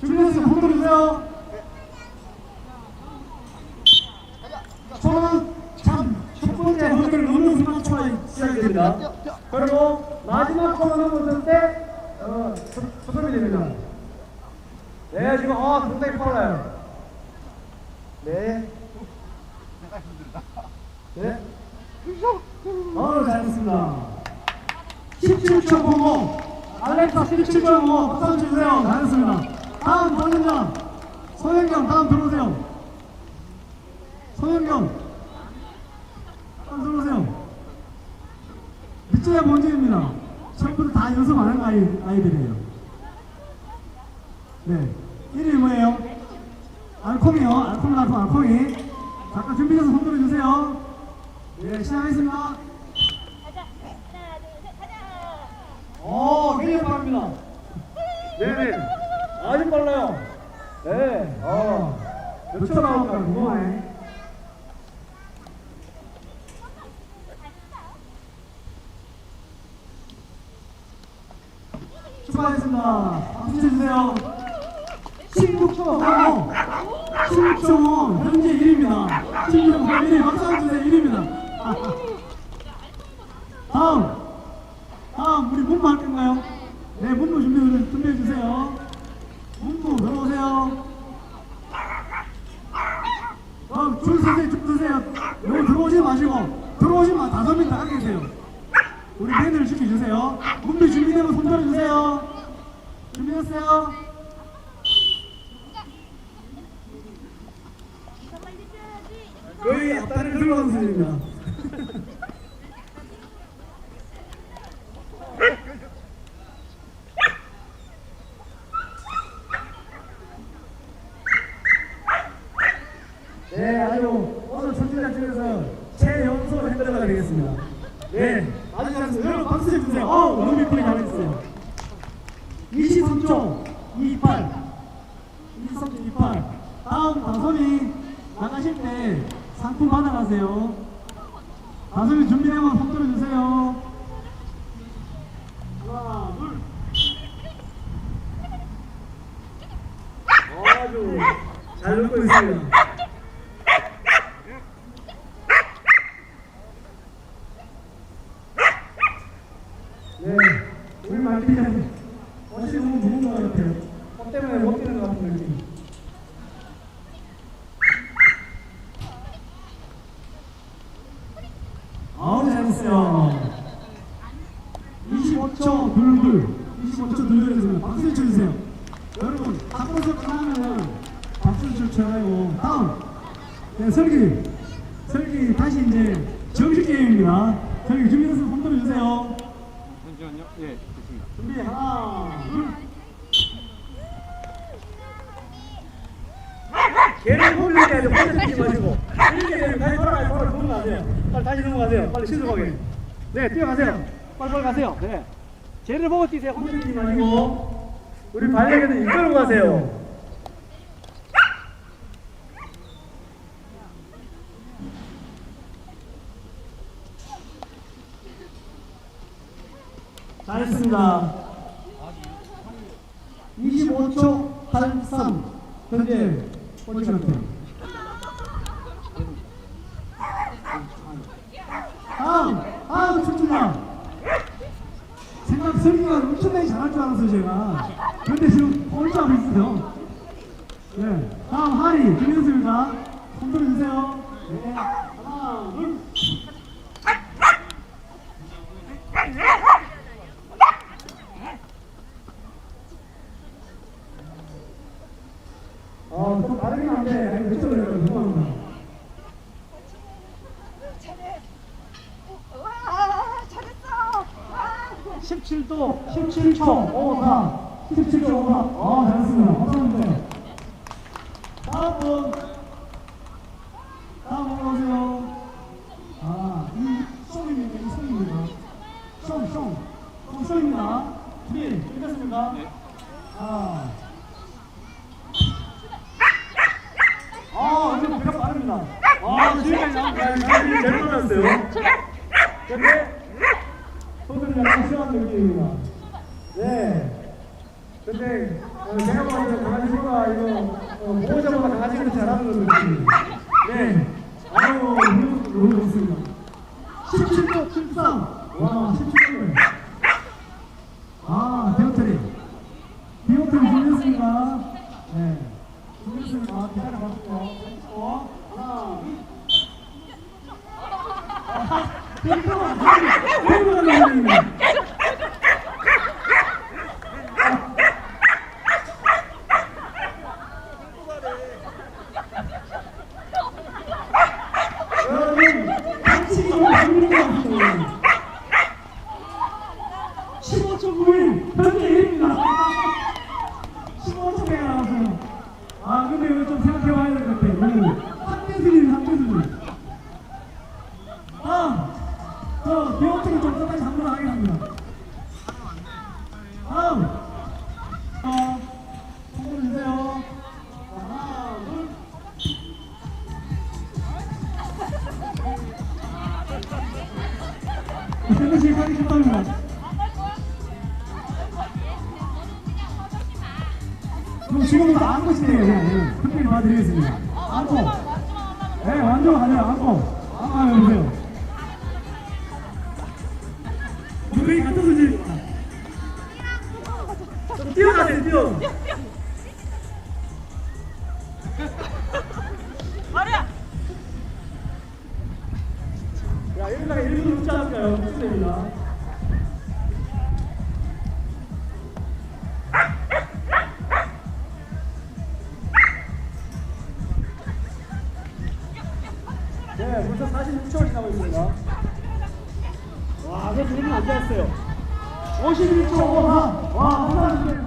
준비됐으면 손 들어주세요. 초는 참첫 번째 허리를 넘는 순간 초가 시작이 됩니다. 그리고 마지막 초가 넘었을 때 어, 수- 수습이 됩니다. 네, 지금 어, 상당히 빨라요. 네. 네. 어, 잘했습니다. 17.05 알렉사 17.5 박수 주세요 잘했습니다 다음 도전자 소영경 다음 들어오세요 소영경 다음 들어오세요 밑줄에 먼저입니다 처음부터 다 연습 안 한 아이, 아이들이에요 네 이름이 뭐예요? 알콩이요 알콩 알콩 알콩이 잠깐 준비돼서 손 들어주세요 네 시작하겠습니다 가자. 하나, 둘, 셋, 가자. 오, 굉장히 빠릅니다. 네네. 아주 빨라요. 네. 어. 몇 초 나올까 궁금하네. 축하하겠습니다. 박수 주세요. 16초 16초 현재 1위입니다. 16초 1위 박수 주세요 1위입니다. 다음 다음 우리 문무 할 건가요? 네 문무 준비 준비해 주세요. 들어오세요. 다음 줄 서세요 줄 서세요. 여기 들어오지 마시고 들어오시면 다섯 명 나가 계세요. 우리 밴드를 지켜주세요. 문무 준비되면 손 들어주세요. 준비됐어요? 거의 앞다리를 들어가는 수준입니다. 네, 아주 오늘 선진자 중에서 최연소 되겠습니다. 네, 아주 잘했습니다. 여러분 박수 좀 주세요. 어, 너무 이쁘게 잘했어요. 23초 28 23초 28 다음 다솜이 나가실 때 상품 받아가세요. 다솜이 준비되면 손 들어주세요. 하나, 둘. 아주 잘 넣고 있어요. 네, 우리 말티는 옷이 너무 무거운 것 같아요. 옷 때문에 못 뛰는 것 같은 느낌. 아우 잘했어요. 25초 둘둘 25초 둘둘에서 박수 쳐주세요. 여러분 바꿔서 끝나면은 박수 쳐가지고 다음 네, 설기 설기 다시 이제 정식 게임입니다. 설기 준비돼서 손 들어주세요. 잠시만요. 예, 됐습니다. 준비 하나 둘. 걔를 보면 이렇게 하죠. 혼자 뛰지 마시고 이렇게 되면 다시 돌아가요. 바로 넘어가세요. 빨리 다시 넘어가세요. 빨리 신속하게. 네, 뛰어가세요. 빨리 빨리 가세요. 네. 쟤를 보고 뛰세요. 혼자 뛰지 마시고 우리 반려견을 이끌고 가세요. 잘했습니다. 25초 83 현재 같아요. 다음 다음 출주자 생각 설계가 엄청나게 잘할 줄 알았어요 제가 근데 지금 꼴찌하고 있어요 네 다음 하리 준비됐습니까? 손 들어주세요 네 하나 둘 어, 좀 빠르긴 한데, 아니, 그쪽으로 해서 죄송합니다. 와, 잘했어. 와. 17도, 17초, 54, 17초, 54. 어, 잘했습니다. 감사합니다. 다음 분. 다음 분 오세요. 아, 이 송입니다. 이 송입니다. 송, 송. 송, 송입니다. 준비, 끝났습니까? 네. 아. 아, 이거 배가 빠릅니다. 아, 지금까지 나온 잘 놀랐어요. 근데, 시원한 느낌입니다. 네. 근데, 어, 제가 봤을 때 어, 보호자보다 강아지를 잘하는 것 같습니다. 네. 아유, 너무 좋습니다. 17도 13. 와, 17도. 아, 대호철이. 대호철이 준비했습니다. 네. 준비했습니다. 기다려봤고요. 어, 하나. 땡겨가, 땡겨가, 땡겨가. 여러분, 당신이 너무 재밌는 것 같아요. 15.9일 현재 1위입니다. 15초에 나와서. 아, 근데 이거 좀 생각해 봐야 될 것 같아요. 이거 한대수리, 한대수리. 아, 저, 기업적인 좀 끝까지 한번 하겠습니다. 다음. 어, 손을 주세요. 자, 하나, 둘. 샌드위치 하기 싫답니다. 그럼 지금부터 안고 싶네요. 네, 특별히 봐드리겠습니다. 안고. 네, 완전 가네요. 안고. 아, 여보세요. 누구이 같은. 좀 뛰어가세요, 뛰어. 야, 여기다가 1분 웃지 않을까요? 무슨 됩니다. 네, 벌써 46초가 지나고 있습니다. 와, 그래도 1분 안 되었어요. 51초 54. 와, 감사합니다.